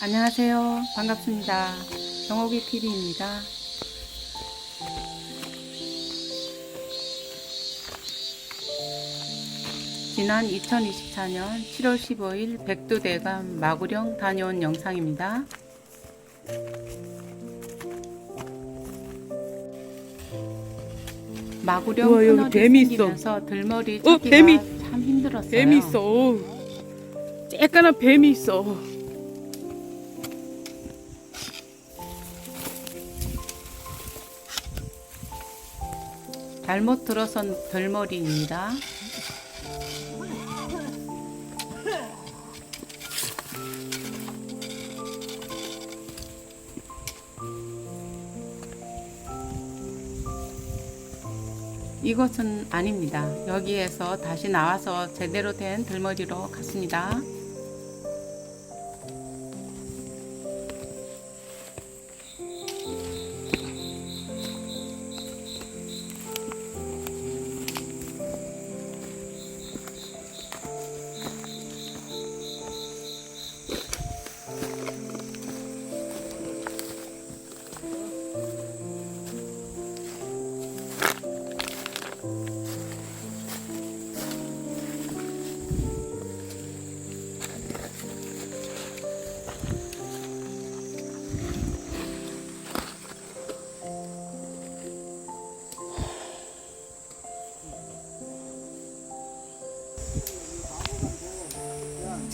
안녕하세요. 반갑습니다. 정옥이 TV입니다. 지난 2024년 7월 15일 백두대간 마구령 다녀온 영상입니다. 마구령 우와, 여기 뱀이 있어. 생기면서 들머리 어, 찾기가 뱀이- 참 힘들었어요. 뱀이 있어. 어우. 쬐깐한 뱀이 있어. 잘못 들어선 덜머리입니다. 이것은 아닙니다. 여기에서 다시 나와서 제대로 된 들머리로 갔습니다.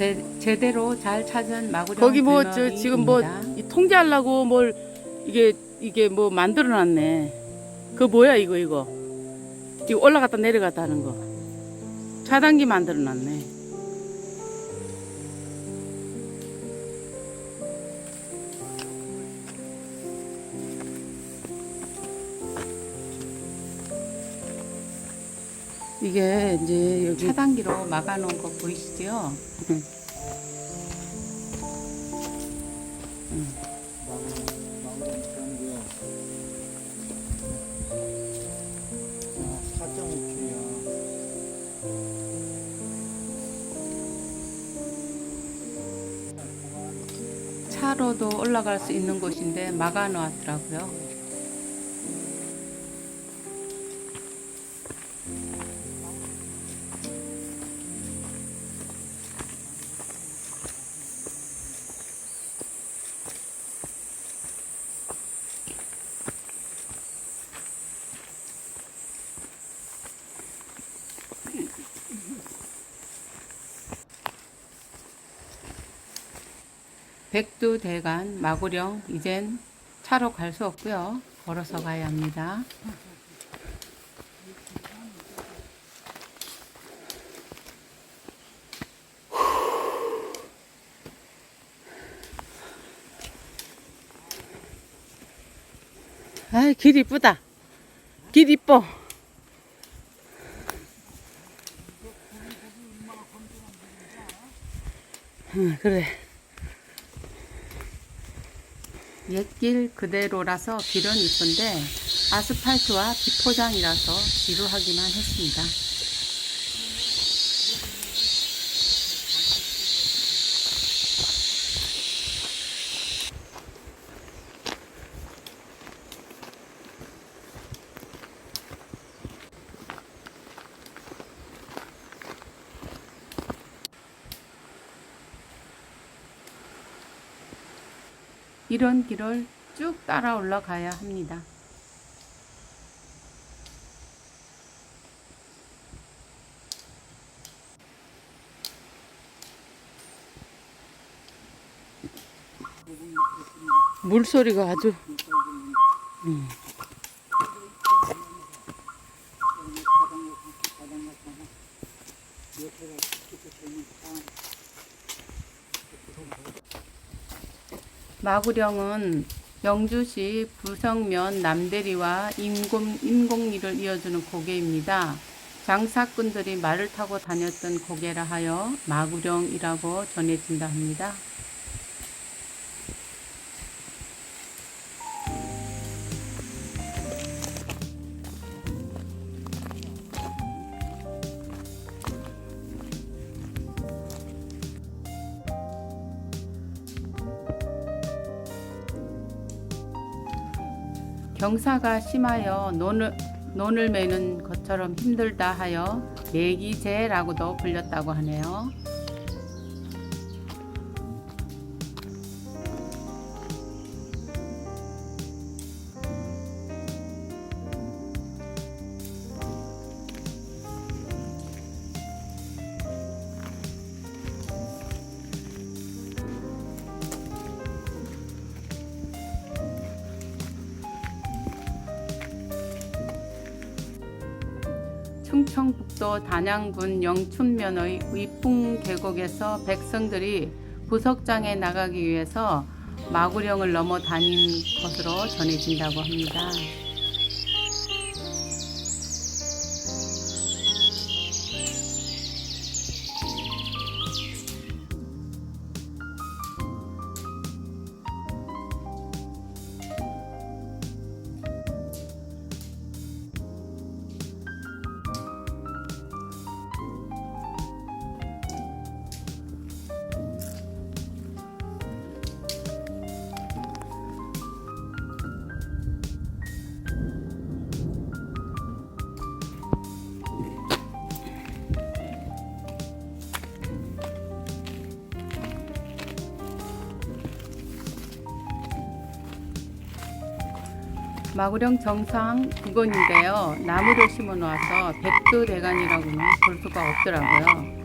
제, 제대로 잘 찾은 마구령 거기 뭐 저. 지금 뭐 이 통제하려고 뭘 이게 이게 뭐 만들어 놨네. 그 뭐야 이거 이거. 이거 올라갔다 내려갔다 하는 거. 차단기 만들어 놨네. 이게 이제 여기 차단기로 막아놓은 거 보이시죠? 차로도 올라갈 수 있는 곳인데 막아놓았더라고요. 백두대간 마구령 이젠 차로 갈 수 없고요. 걸어서 가야 합니다. 아, 길 이쁘다. 길 이뻐. 응, 그래. 옛길 그대로라서 길은 이쁜데 아스팔트와 비포장이라서 지루하기만 했습니다. 이런 길을 쭉 따라 올라가야 합니다. 물소리가 아주. 음. 마구령은 영주시 부성면 남대리와 인공, 인공리를 이어주는 고개입니다. 장사꾼들이 말을 타고 다녔던 고개라 하여 마구령이라고 전해진다 합니다. 경사가 심하여 논을, 논을 매는 것처럼 힘들다 하여 내기제라고도 불렸다고 하네요. 충청북도 단양군 영춘면의 의풍 계곡에서 백성들이 부석장에 나가기 위해서 마구령을 넘어 다닌 것으로 전해진다고 합니다. 마구령 정상 부근인데요. 나무를 심어 놓아서 백두 대간이라고는 볼 수가 없더라고요.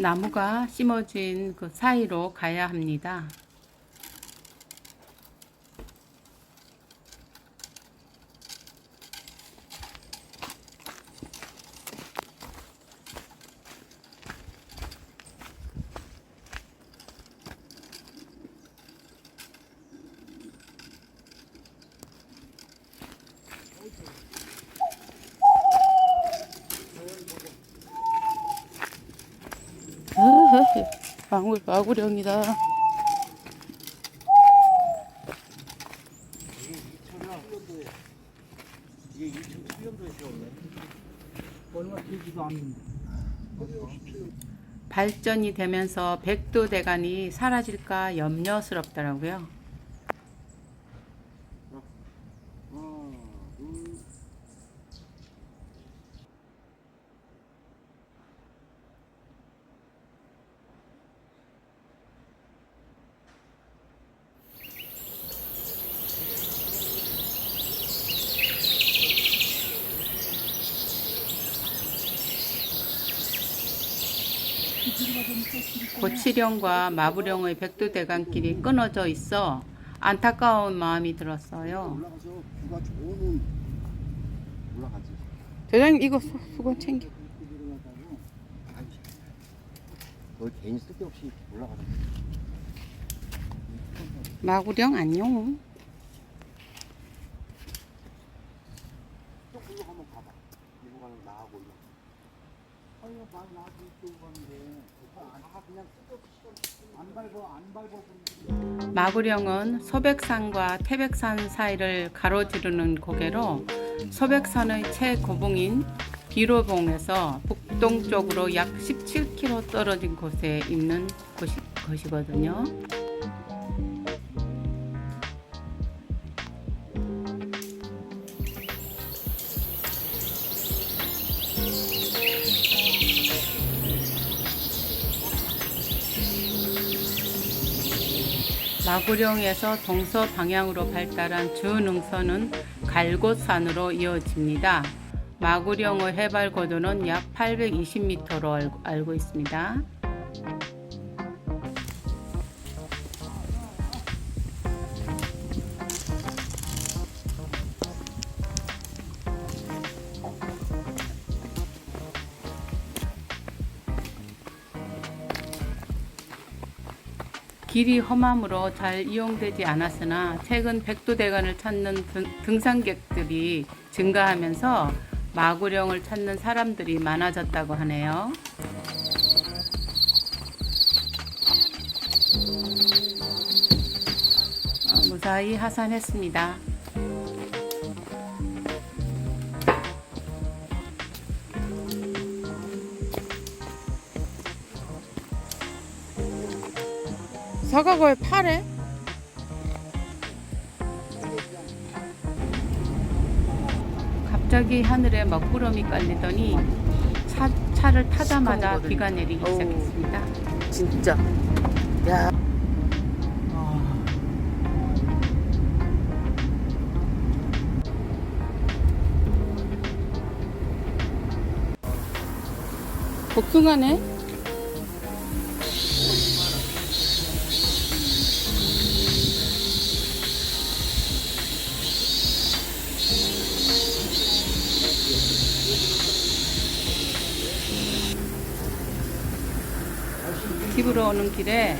나무가 심어진 그 사이로 가야 합니다. 마구, 마구령이다. 이게 2007년도에 세웠네. 얼마 되지도 않는데. 발전이 되면서 백두대간이 사라질까 염려스럽더라고요. 고치령과 마부령의 백두대간길이 끊어져 있어 안타까운 마음이 들었어요. 올라가서. 대장님 이거 수, 수건 챙겨. 너 개인 쓸데없이 올라가자. 마구령 안녕. 한번 가봐. 일로 가는 나하고 올라. 아니 많이 나도 이쪽으로 가는 마구령은 소백산과 태백산 사이를 가로지르는 고개로 소백산의 최고봉인 비로봉에서 북동쪽으로 약 17km 떨어진 곳에 있는 곳이, 것이거든요. 마구령에서 동서 방향으로 발달한 주능선은 갈곳산으로 이어집니다. 마구령의 해발 고도는 약 820m로 알고 있습니다. 길이 험함으로 잘 이용되지 않았으나 최근 백두대간을 찾는 등- 등산객들이 증가하면서 마구령을 찾는 사람들이 많아졌다고 하네요. 어, 무사히 하산했습니다. 사과가 왜 파래? 갑자기 하늘에 먹구름이 깔리더니 차, 차를 타자마자. 비가 내리기 어우. 시작했습니다. 진짜. 야. 복숭아네? 집으로 오는 길에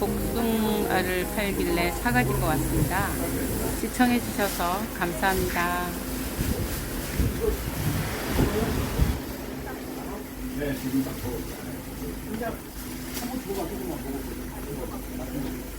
복숭아를 팔길래 사가지고 왔습니다. 시청해 주셔서 감사합니다. 네, 지금 한번 줘봐, 조금만 먹어보자.